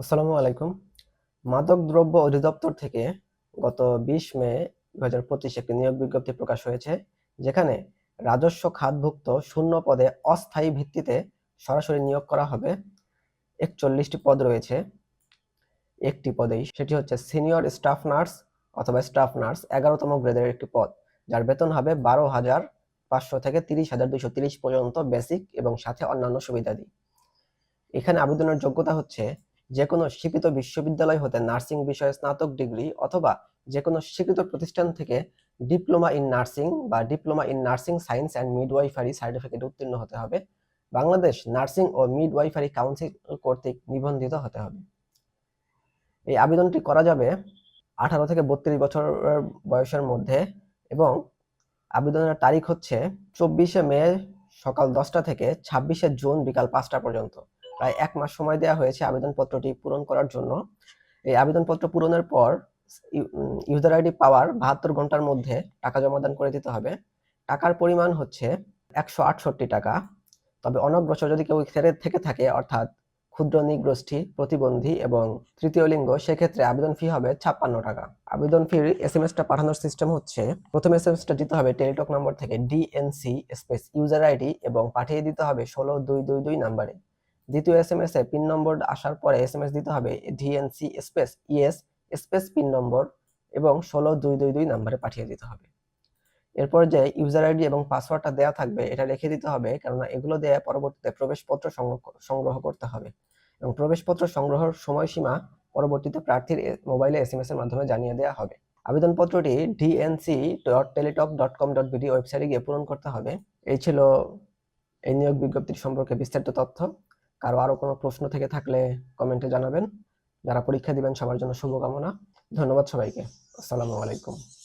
আসসালামু আলাইকুম। মাদক দ্রব্য অধিদপ্তর থেকে গত বিশ মে দু হাজার পঁচিশে একটি নিয়োগ বিজ্ঞপ্তি প্রকাশ হয়েছে, যেখানে রাজস্ব খাতভুক্ত শূন্য পদে অস্থায়ী ভিত্তিতে সরাসরি নিয়োগ করা হবে। একচল্লিশটি পদ রয়েছে। একটি পদেই সেটি হচ্ছে সিনিয়র স্টাফ নার্স অথবা স্টাফ নার্স এগারোতম গ্রেডের একটি পদ, যার বেতন হবে বারো হাজার পাঁচশো থেকে তিরিশ হাজার দুশো তিরিশ পর্যন্ত বেসিক এবং সাথে অন্যান্য সুবিধাদি এখানে আবেদনের যোগ্যতা হচ্ছে যে কোনো স্বীকৃত বিশ্ববিদ্যালয় হতে নার্সিং বিষয়ে স্নাতক ডিগ্রি অথবা যে কোনো স্বীকৃত প্রতিষ্ঠান থেকে ডিপ্লোমা ইন নার্সিং বা diploma in nursing science and midwifery certificate উত্তীর্ণ হতে হবে। বাংলাদেশ নার্সিং ও মিডওয়াইফারি কাউন্সিল কর্তৃক নিবন্ধিত হতে হবে। এই আবেদনটি করা যাবে আঠারো থেকে বত্রিশ বছরের বয়সের মধ্যে এবং আবেদনের তারিখ হচ্ছে চব্বিশে মে সকাল দশটা থেকে ছাব্বিশে জুন বিকাল পাঁচটা পর্যন্ত। প্রায় এক মাস সময় দেওয়া হয়েছে আবেদনপত্রটি পূরণ করার জন্য। এই আবেদনপত্র পূরণের পর ইউজার আইডি পাওয়ার বাহাত্তর ঘণ্টার মধ্যে টাকা জমাদান করে দিতে হবে। টাকার পরিমাণ হচ্ছে একশো আটষট্টি টাকা। তবে অনগ্রসর যদি কেউ ছেড়ে থেকে থাকে, অর্থাৎ ক্ষুদ্র নিগোষ্ঠী প্রতিবন্ধী এবং তৃতীয় লিঙ্গ, সেক্ষেত্রে আবেদন ফি হবে ছাপ্পান্ন টাকা। আবেদন ফির এস এম এসটা পাঠানোর সিস্টেম হচ্ছে, প্রথম এস এম এসটা দিতে হবে টেলিটক নম্বর থেকে ডিএনসি স্পেস ইউজার আইডি এবং পাঠিয়ে দিতে হবে ষোলো দুই দুই দুই নাম্বারে দ্বিতীয় এস এম এস এ পিন নম্বর আসার পরে এস এম এস দিতে হবে DNC space ES space pin নম্বর এবং ষোলো দুই দুই দুই নাম্বারে পাঠিয়ে দিতে হবে। এরপর যে ইউজার আইডি এবং পাসওয়ার্ডটা দেওয়া থাকবে, এটা রেখে দিতে হবে কেননা এগুলো দিয়ে পরবর্তীতে প্রবেশপত্র সংগ্রহ করতে হবে। এবং প্রবেশপত্র সংগ্রহের সময়সীমা পরবর্তীতে প্রার্থীর মোবাইলে এস এম এস এর মাধ্যমে জানিয়ে দেওয়া হবে। আবেদনপত্রটি DNC dot Teletalk dot com dot BD ওয়েবসাইটে গিয়ে পূরণ করতে হবে। এই ছিল এই নিয়োগ বিজ্ঞপ্তির সম্পর্কে বিস্তারিত তথ্য। কারও আরও কোনো প্রশ্ন থেকে থাকলে কমেন্টে জানাবেন। যারা পরীক্ষা দিবেন সবার জন্য শুভকামনা। ধন্যবাদ সবাইকে। আসসালামু আলাইকুম।